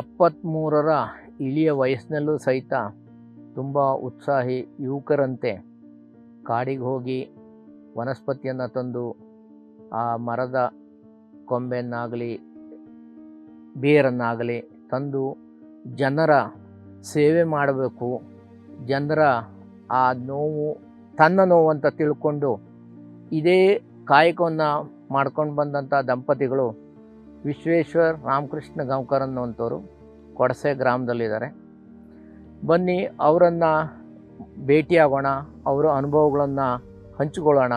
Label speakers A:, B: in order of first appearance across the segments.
A: ಎಪ್ಪತ್ತ್ಮೂರರ ಇಳಿಯ ವಯಸ್ಸಿನಲ್ಲೂ ಸಹಿತ ತುಂಬ ಉತ್ಸಾಹಿ ಯುವಕರಂತೆ ಕಾಡಿಗೆ ಹೋಗಿ ವನಸ್ಪತಿಯನ್ನು ತಂದು ಆ ಮರದ ಕೊಂಬೆಯನ್ನಾಗಲಿ, ಬೇರನ್ನಾಗಲಿ ತಂದು ಜನರ ಸೇವೆ ಮಾಡಬೇಕು. ಜನರ ಆ ನೋವು, ತನ್ನ ನೋವು ಅಂತ ತಿಳ್ಕೊಂಡು ಇದೇ ಕಾಯಕವನ್ನು ಮಾಡ್ಕೊಂಡು ಬಂದಂಥ ದಂಪತಿಗಳು ವಿಶ್ವೇಶ್ವರ್ ರಾಮಕೃಷ್ಣ ಗಾಂವ್ಕರ್ ಅನ್ನುವಂಥವ್ರು. ಕೊಡಸೆ ಗ್ರಾಮದಲ್ಲಿದ್ದಾರೆ. ಬನ್ನಿ ಅವರನ್ನು ಭೇಟಿಯಾಗೋಣ, ಅವರ ಅನುಭವಗಳನ್ನು ಹಂಚಿಕೊಳ್ಳೋಣ.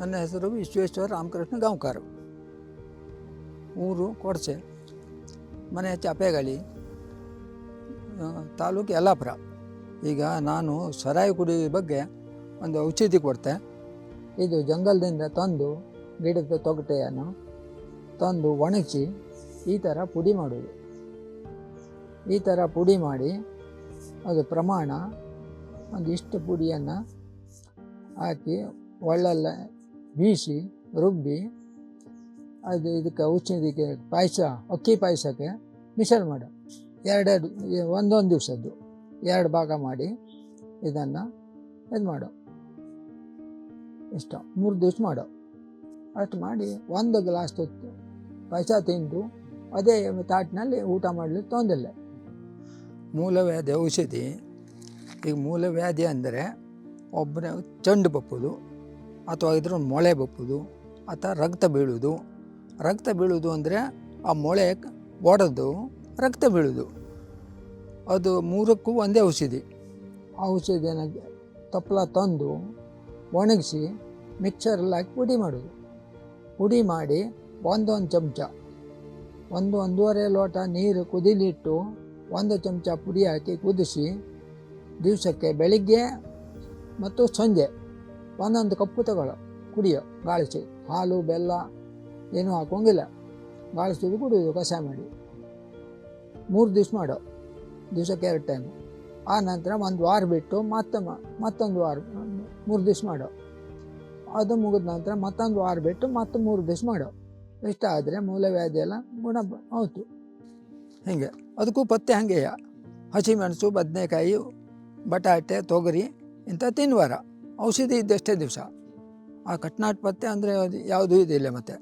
B: ನನ್ನ ಹೆಸರು ವಿಶ್ವೇಶ್ವರ ರಾಮಕೃಷ್ಣ ಗಾಂವ್ಕರ್. ಊರು ಕೊಡಸೆ, ಮನೆ ಚಾಪೆಗಳಿ ತಾಲೂಕು ಯಲ್ಲಾಪುರ. ಈಗ ನಾನು ಸರಾಯಿ ಕುಡಿ ಬಗ್ಗೆ ಒಂದು ಔಷಧಿ ಕೊಡ್ತೆ. ಇದು ಜಂಗಲ್ದಿಂದ ತಂದು ಗಿಡದ ತೊಗಟೆಯನ್ನು ತಂದು ಒಣಗಿಸಿ ಈ ಥರ ಪುಡಿ ಮಾಡೋದು ಈ ಥರ ಪುಡಿ ಮಾಡಿ ಅದು ಪ್ರಮಾಣ ಒಂದಿಷ್ಟು ಪುಡಿಯನ್ನು ಹಾಕಿ ಒಳ್ಳೆಲ್ಲ ಬೀಸಿ ರುಬ್ಬಿ ಅದು ಇದಕ್ಕೆ ಔಷಧಿಗೆ ಪಾಯಸ, ಅಕ್ಕಿ ಪಾಯಸಕ್ಕೆ ಮಿಶಲ್ ಮಾಡು. ಎರಡೆರಡು ಒಂದೊಂದು ದಿವಸದ್ದು. ಎರಡು ಭಾಗ ಮಾಡಿ ಇದನ್ನು ಇದು ಮಾಡು. ಇಷ್ಟ. ಮೂರು ದಿವಸ ಮಾಡು. ಅಷ್ಟು ಮಾಡಿ ಒಂದು ಗ್ಲಾಸ್ ತುತ್ತು ಪಾಯಸ ತಿಂದು ಅದೇ ತಾಟಿನಲ್ಲಿ ಊಟ ಮಾಡಲಿಕ್ಕೆ ತೊಂದಿಲ್ಲ. ಮೂಲವ್ಯಾಧಿ ಔಷಧಿ. ಈಗ ಮೂಲವ್ಯಾಧಿ ಅಂದರೆ ಒಬ್ಬನೇ ಚೆಂಡು ಬಪ್ಪುದು ಅಥವಾ ಇದ್ರ ಮೊಳೆ ಬಪ್ಪುದು ಅಥವಾ ರಕ್ತ ಬೀಳುವುದು ರಕ್ತ ಬೀಳುವುದು ಅಂದರೆ ಆ ಮೊಳೆ ಒಡೆದು ರಕ್ತ ಬೀಳುವುದು ಅದು ಮೂರಕ್ಕೂ ಒಂದೇ ಔಷಧಿ. ಆ ಔಷಧಿಯನ್ನು ತಪ್ಪಲ ತಂದು ಒಣಗಿಸಿ ಮಿಕ್ಸರಲ್ಲಿ ಹಾಕಿ ಪುಡಿ ಮಾಡೋದು. ಪುಡಿ ಮಾಡಿ ಒಂದೊಂದು ಚಮಚ, ಒಂದು ಒಂದೂವರೆ ಲೋಟ ನೀರು ಕುದಿಲಿಟ್ಟು ಒಂದು ಚಮಚ ಪುಡಿ ಹಾಕಿ ಕುದಿಸಿ ದಿವಸಕ್ಕೆ ಬೆಳಿಗ್ಗೆ ಮತ್ತು ಸಂಜೆ ಒಂದೊಂದು ಕಪ್ಪು ತಗೊಳ್ಳೋ ಕುಡಿಯೋ ಗಾಳಿಸಿ. ಹಾಲು, ಬೆಲ್ಲ ಏನೂ ಹಾಕೋಂಗಿಲ್ಲ. ಗಾಳಿಸಿದು ಕುಡಿಯೋದು ಕಷಾಯ ಮಾಡಿ. ಮೂರು ದಿವಸ ಮಾಡೋ ದಿವಸಕ್ಕೆ ಎರಡು ಟೈಮ್ ಆ ನಂತರ ಒಂದು ವಾರ ಬಿಟ್ಟು ಮತ್ತೆ ಮತ್ತೊಂದು ವಾರ, ಮೂರು ದಿವ್ಸ ಮಾಡೋ. ಅದು ಮುಗಿದ ನಂತರ ಮತ್ತೊಂದು ವಾರ ಬಿಟ್ಟು ಮತ್ತೆ ಮೂರು ದಿವ್ಸ ಮಾಡೋ. ಇಷ್ಟ ಆದರೆ ಮೂಲವ್ಯಾಧಿ ಎಲ್ಲ ಗುಣ ಹೌದು. ಹೀಗೆ. ಅದಕ್ಕೂ ಪತ್ತೆ ಹಾಗೆಯ. ಹಸಿಮೆಣಸು ಬದನೆಕಾಯಿ, ಬಟಾಟೆ, ತೊಗರಿ ಇಂಥ ತಿನ್ವಾರ ಔಷಧಿ ಇದ್ದಷ್ಟೇ ದಿವಸ. ಆ ಕಟ್ನಾಟ್ ಪತ್ತೆ ಅಂದರೆ ಅದು ಯಾವುದೂ ಇದಿಲ್ಲ ಮತ್ತೆ.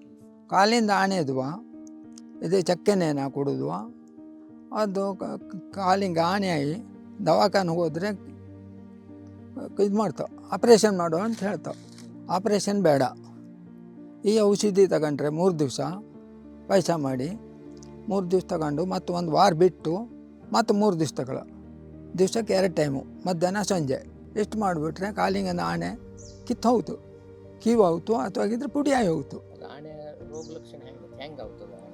B: ಕಾಲಿಂದ ಆಣೆ ಇದುವ ಇದೇ ಚಕ್ಕೆನೇನ ಕೊಡೋದು ಅದು ಕಾಲಿಗೆ ಹಾನಿಯಾಗಿ ಕಾಲಿಂಗೆ ದವಾಖಾನೆಗೆ ಹೋದರೆ ಇದು ಮಾಡ್ತಾವೆ. ಆಪ್ರೇಷನ್ ಮಾಡು ಅಂತ ಹೇಳ್ತಾವೆ. ಆಪ್ರೇಷನ್ ಬೇಡ. ಈ ಔಷಧಿ ತಗೊಂಡ್ರೆ ಮೂರು ದಿವಸ ಪೈಸ ಮಾಡಿ ಮೂರು ದಿವಸ ತಗೊಂಡು ಮತ್ತು ಒಂದು ವಾರ ಬಿಟ್ಟು ಮತ್ತು ಮೂರು ದಿವಸ ತಗೊಳ್ಳೋ ದಿವ್ಸಕ್ಕೆ ಎರಡು ಟೈಮು ಮಧ್ಯಾಹ್ನ ಸಂಜೆ. ಎಷ್ಟು ಮಾಡಿಬಿಟ್ರೆ ಕಾಲಿಂಗನ ಆಣೆ ಕಿತ್ತು ಹೋಯ್ತು. ಕೀವು ಹೋಯ್ತು ಅಥವಾ ಇದ್ರೆ ಪುಡಿಯಾಗಿ ಹೋಯ್ತು.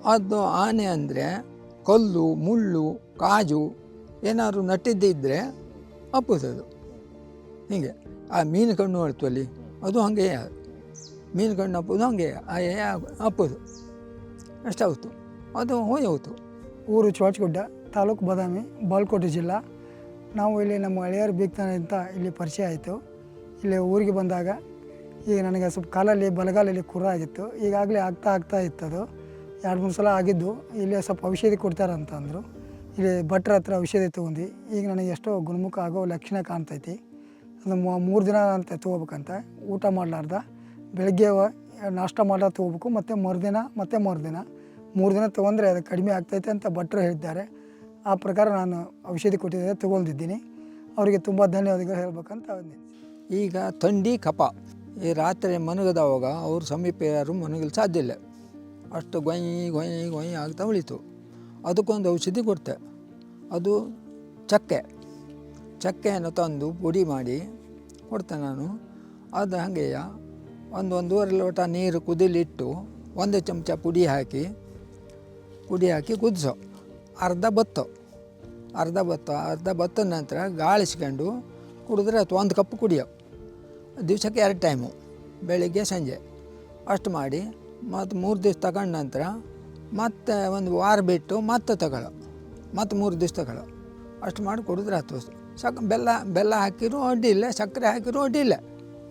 B: ಅದು ಆನೆ ಅಂದರೆ ಕಲ್ಲು, ಮುಳ್ಳು, ಕಾಜು ಏನಾದ್ರು ನಟ್ಟಿದ್ದಿದ್ರೆ ಅಪ್ಪುತ್ತದು ಹೀಗೆ. ಆ ಮೀನು ಕಣ್ಣು ಹೇಳ್ತು ಅಲ್ಲಿ. ಅದು ಹಾಗೆ ಮೀನು ಕಣ್ಣು ಅಪ್ಪುದು, ಹಾಗೆ ಆ ಅಪ್ಪುದು. ಎಷ್ಟಾಗುತ್ತೆ ಅದು ಹೋಗಿ ಹೋಯ್ತು.
C: ಊರು ಚೋಚಗುಡ್ಡ, ತಾಲೂಕು ಬಾದಾಮಿ ಬಾಲ್ಕೋಟೆ ಜಿಲ್ಲಾ. ನಾವು ಇಲ್ಲಿ ನಮ್ಮ ಹಳೆಯರು ಬೀಗ್ತಾನೆ ಅಂತ ಇಲ್ಲಿ ಪರಿಚಯ ಆಯಿತು. ಇಲ್ಲಿ ಊರಿಗೆ ಬಂದಾಗ ಈಗ ನನಗೆ ಸ್ವಲ್ಪ ಕಾಲಲ್ಲಿ, ಬಲಗಾಲಲ್ಲಿ ಕುರ ಆಗಿತ್ತು. ಈಗಾಗಲೇ ಆಗ್ತಾ ಆಗ್ತಾ ಇತ್ತು ಅದು ಎರಡು ಮೂರು ಸಲ ಆಗಿದ್ದು, ಇಲ್ಲಿ ಸ್ವಲ್ಪ ಔಷಧಿ ಕೊಡ್ತಾರೆ ಅಂತ ಅಂದರು. ಇಲ್ಲಿ ಭಟ್ರ ಹತ್ರ ಔಷಧಿ ತೊಗೊಂಡು, ಈಗ ನನಗೆ ಎಷ್ಟೋ ಗುಣಮುಖ ಆಗೋ ಲಕ್ಷಣ ಕಾಣ್ತೈತಿ. ಅದು ಮೂರು ದಿನ ಅಂತ ತೊಗೋಬೇಕಂತ, ಊಟ ಮಾಡಲಾರ್ದ. ಬೆಳಗ್ಗೆ ನಾಷ್ಟ ಮಾಡೋ ತೊಗೋಬೇಕು, ಮತ್ತು ಮರುದಿನ ಮತ್ತು ಮರುದಿನ. ಮೂರು ದಿನ ತೊಗೊಂಡ್ರೆ ಅದು ಕಡಿಮೆ ಆಗ್ತೈತೆ ಅಂತ ಭಟ್ರು ಹೇಳಿದ್ದಾರೆ. ಆ ಪ್ರಕಾರ ನಾನು ಔಷಧಿ ಕೊಟ್ಟಿದ್ದೆ ತೊಗೊಂಡಿದ್ದೀನಿ ಅವರಿಗೆ ತುಂಬ ಧನ್ಯವಾದಗಳು ಹೇಳ್ಬೇಕಂತ
B: ಈಗ ಥಂಡಿ ಕಪ. ಈ ರಾತ್ರಿ ಮನಗದವಾಗ ಅವ್ರ ಸಮೀಪ ಯಾರು ಮನಗಲು ಸಾಧ್ಯ ಇಲ್ಲ. ಅಷ್ಟು ಗೊಯ್ ಗೊಯ್ ಗೊಯ್ ಆಗ್ತಾ ಉಳಿತು. ಅದಕ್ಕೊಂದು ಔಷಧಿ ಕೊಡ್ತೆ. ಅದು ಚಕ್ಕೆ. ಚಕ್ಕೆಯನ್ನು ತಂದು ಪುಡಿ ಮಾಡಿ ಕೊಡ್ತೆ ನಾನು. ಅದು ಹಾಗೆಯ ಒಂದು ಒಂದೂವರೆ ಲೋಟ ನೀರು ಕುದಿಲಿಟ್ಟು ಒಂದು ಚಮಚ ಪುಡಿ ಹಾಕಿ ಪುಡಿ ಹಾಕಿ ಕುದಿಸೋ. ಅರ್ಧ ಬತ್ತು. ಅರ್ಧ ಬತ್ತು. ಅರ್ಧ ಬತ್ತ ನಂತರ ಗಾಳಿಸ್ಕೊಂಡು ಕುಡಿದ್ರೆ ಅಥವಾ ಒಂದು ಕಪ್ ಕುಡಿಯೋ. ದಿವಸಕ್ಕೆ ಎರಡು ಟೈಮು, ಬೆಳಿಗ್ಗೆ, ಸಂಜೆ. ಅಷ್ಟು ಮಾಡಿ ಮತ್ತು ಮೂರು ದಿವಸ ತಗೊಂಡ ನಂತರ ಮತ್ತೆ ಒಂದು ವಾರ ಬಿಟ್ಟು ಮತ್ತೆ ತಗೊಳ್ಳೋ ಮತ್ತು ಮೂರು ದಿವಸ ತಗೊಳ್ಳೋ ಅಷ್ಟು ಮಾಡಿ ಕುಡಿದ್ರೆ ಹತ್ತು ಸಕ್ ಬೆಲ್ಲ ಬೆಲ್ಲ ಹಾಕಿರೂ ಅಡ್ಡಿಲ್ಲ ಸಕ್ಕರೆ ಹಾಕಿರೂ ಅಡ್ಡಿಲ್ಲ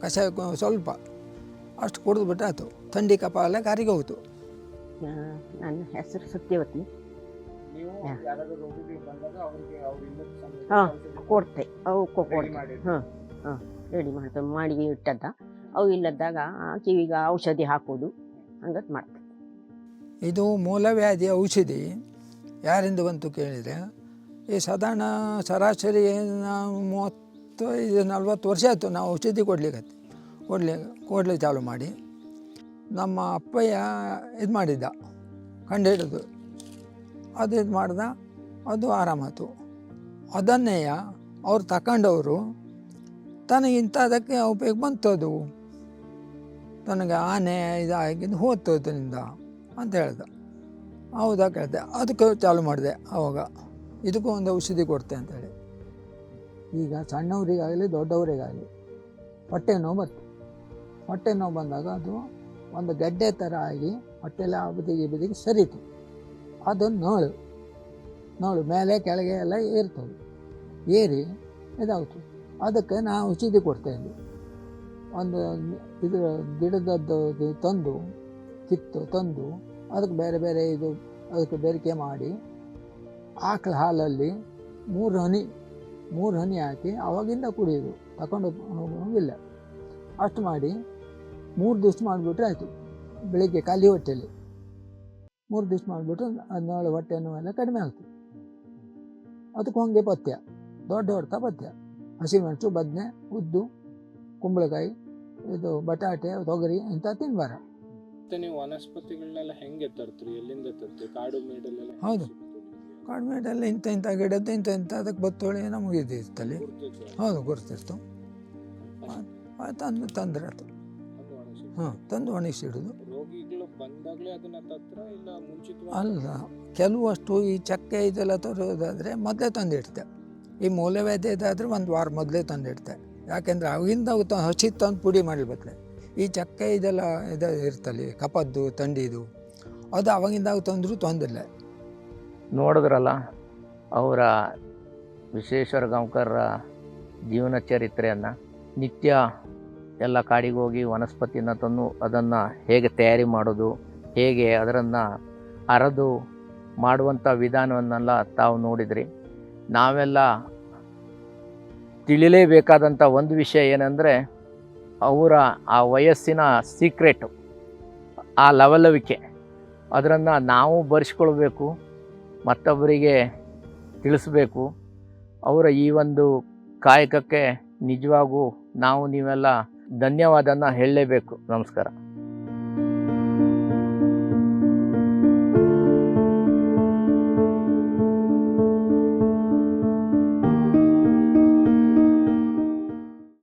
B: ಕಷಾಯ ಸ್ವಲ್ಪ. ಅಷ್ಟು ಕುಡಿದು ಬಿಟ್ರೆ ಆಯ್ತು ಥಂಡಿ ಕಪ ಎಲ್ಲ ಕಾರಿಗೆ ಹೋಯ್ತು
D: ನನ್ನ ಹೆಸರು ಸತ್ಯವತಿ. ಹಾಂ. ಕೊಡ್ತೆ. ಅವು ಕೊ- ಕೊಡ್ತೆ. ಹಾಂ ಹಾಂ. ರೆಡಿ ಮಾಡ್ತೇವೆ. ಮಾಡಿ ಇಟ್ಟದ್ದ. ಅವು ಇಲ್ಲದಾಗ ಕಿವಿಗೆ ಔಷಧಿ ಹಾಕೋದು. ಹಂಗತ್ ಮಾಡ್ತೇವೆ
B: ಇದು ಮೂಲವ್ಯಾಧಿ ಔಷಧಿ, ಯಾರಿಂದ ಬಂತು ಕೇಳಿದರೆ, ಈ ಸಾಧಾರಣ ಸರಾಸರಿ ನಾವು ಮೂವತ್ತೈದು ನಲ್ವತ್ತು ವರ್ಷ ಆಯಿತು ನಾವು ಔಷಧಿ ಕೊಡ್ಲಿಕ್ಕೆ ಕೊಡ್ಲಿ ಕೊಡ್ಲಿ ಚಾಲು ಮಾಡಿ. ನಮ್ಮ ಅಪ್ಪಯ್ಯ ಇದು ಮಾಡಿದ್ದ ಕಂಡುಹಿಡಿದು ಅದು ಇದು ಮಾಡ್ದ, ಅದು ಆರಾಮಾಯ್ತು ಅದನ್ನೇ ಅವ್ರು ತಗೊಂಡವರು ತನಗಿಂತ ಅದಕ್ಕೆ ಉಪಯೋಗ ಬಂತು ಅದು ತನಗೆ ಆನೆ ಇದಾಗಿದ್ದು ಹೋಯ್ತು ಇದರಿಂದ ಅಂತ ಹೇಳ್ದೆ. ಹೌದಾ ಕೇಳಿದೆ. ಅದಕ್ಕೆ ಚಾಲು ಮಾಡಿದೆ ಆವಾಗ ಇದಕ್ಕೂ ಒಂದು ಔಷಧಿ ಕೊಡ್ತೆ ಅಂತೇಳಿ ಈಗ ಸಣ್ಣವರಿಗಾಗಲಿ ದೊಡ್ಡವರಿಗಾಗಲಿ ಹೊಟ್ಟೆ ನೋವು ಬರ್ತದೆ ಹೊಟ್ಟೆ ನೋವು ಬಂದಾಗ ಅದು ಒಂದು ಗಡ್ಡೆ ಥರ ಆಗಿ ಹೊಟ್ಟೆಲ್ಲ ಆ ಬದಿಗೆ ಬದಿಗೆ ಸರಿತು. ಅದು ನೋಳು. ನೋಳು ಮೇಲೆ ಕೆಳಗೆ ಎಲ್ಲ ಏರ್ತದೆ. ಏರಿ ಇದಾಗ್ತದೆ. ಅದಕ್ಕೆ ನಾ ಔಷಧಿ ಕೊಡ್ತಾ ಇದ್ದೆ ಒಂದು ಇದು ಗಿಡದದ್ದು ತಂದು, ಕಿತ್ತು ತಂದು, ಅದಕ್ಕೆ ಬೇರೆ ಬೇರೆ ಇದು ಅದಕ್ಕೆ ಬೇರಿಕೆ ಮಾಡಿ ಆಕಳ ಹಾಲಲ್ಲಿ ಮೂರು ಹನಿ ಮೂರು ಹನಿ ಹಾಕಿ ಅವಾಗಿಂದ ಕುಡಿಯೋದು ತಗೊಂಡು ಹೋಗಿಲ್ಲ ಅಷ್ಟು ಮಾಡಿ ಮೂರು ದಿವಸ ಮಾಡಿಬಿಟ್ರೆ ಆಯಿತು, ಬೆಳಿಗ್ಗೆ ಖಾಲಿ ಹೊಟ್ಟೆಯಲ್ಲಿ ಮೂರು ದಿವಸ ಮಾಡಿಬಿಟ್ರೆ ಹದಿನೇಳು ಹೊಟ್ಟೆ ನೋವೆಲ್ಲ ಕಡಿಮೆ ಆಗ್ತದೆ. ಅದಕ್ಕೆ ಹೊಂಗೆ ಪಥ್ಯ, ದೊಡ್ಡ ಹೊಡ್ತಾ ಪಥ್ಯ. ಹಸಿಮೆಣಸು ಬದನೆ, ಉದ್ದು, ಕುಂಬಳಕಾಯಿ ಇದು ಬಟಾಟೆ ತೊಗರಿ ಇಂಥ ತಿನ್ಬಾರ.
E: ನೀವು ವನಸ್ಪತಿಗಳನ್ನೆಲ್ಲ ಹೆಂಗೆ ತರ್ತೀರಿ? ಎಲ್ಲಿಂದ ತರ್ತೀರಿ? ಕಾಡು ಮೇಡಲ್ಲೆಲ್ಲ
B: ಹೌದು.
E: ಕಾಡು?
B: ಕಾಡ್ಮೇಟಲ್ಲಿ ಇಂಥ ಇಂಥ ಗಿಡದ್ದು ಇಂಥ ಇಂಥ ಅದಕ್ಕೆ ಬತ್ತೋಳಿ ನಮಗೆ ಇದು ಇರ್ತಲ್ಲಿ
E: ಗುರ್ತಿತ್ತು.
B: ಹೌದು ಗುರುತಿರ್ತು ಅದು ತಂದು ತಂದ್ರೆ
E: ಅದು.
B: ಹಾಂ ತಂದು ಒಣಗಿಸಿಡೋದು ಅಲ್ಲ ಕೆಲವಷ್ಟು ಈ ಚಕ್ಕೆ ಇದೆಲ್ಲ ತರೋದಾದರೆ ಮೊದಲೇ ತಂದಿಡ್ತೆ. ಈ ಮೂಲವ್ಯಾಧಿದಾದರೆ ಒಂದು ವಾರ ಮೊದಲೇ ತಂದಿಡ್ತೆ. ಯಾಕೆಂದರೆ ಅವಾಗಿಂದ ಹಸಿ ತಂದು ಪುಡಿ ಮಾಡಿರ್ಬೇಕ್ರೆ ಈ ಚಕ್ಕೆ ಇದೆಲ್ಲ ಇದು ಇರ್ತಲ್ಲಿ, ಕಪದ್ದು, ತಂಡಿದು, ಅದು ಅವಾಗಿಂದ ಅವು ತಂದರೂ ತೊಂದಿಲ್ಲ.
A: ನೋಡಿದ್ರಲ್ಲ, ಅವರ ವಿಶ್ವೇಶ್ವರ ಗಾಂವ್ಕರ ಜೀವನ ಚರಿತ್ರೆಯನ್ನು ನಿತ್ಯ ಎಲ್ಲ ಕಾಡಿಗೆ ಹೋಗಿ ವನಸ್ಪತಿನ ತಂದು ಅದನ್ನು ಹೇಗೆ ತಯಾರಿ ಮಾಡೋದು, ಹೇಗೆ ಅದರನ್ನು ಅರದು ಮಾಡುವಂಥ ವಿಧಾನವನ್ನೆಲ್ಲ ತಾವು ನೋಡಿದ್ರಿ. ನಾವೆಲ್ಲ ತಿಳಿಲೇಬೇಕಾದಂಥ ಒಂದು ವಿಷಯ ಏನಂದರೆ ಅವರ ಆ ವಯಸ್ಸಿನ ಸೀಕ್ರೆಟು ಆ ಲವಲವಿಕೆ ಅದನ್ನು ನಾವು ಬರೆಸ್ಕೊಳ್ಬೇಕು, ಮತ್ತೊಬ್ಬರಿಗೆ ತಿಳಿಸ್ಬೇಕು. ಅವರ ಈ ಒಂದು ಕಾಯಕಕ್ಕೆ ನಿಜವಾಗೂ ನಾವು ನೀವೆಲ್ಲ ಧನ್ಯವಾದನ ಹೇಳಲೇಬೇಕು. ನಮಸ್ಕಾರ.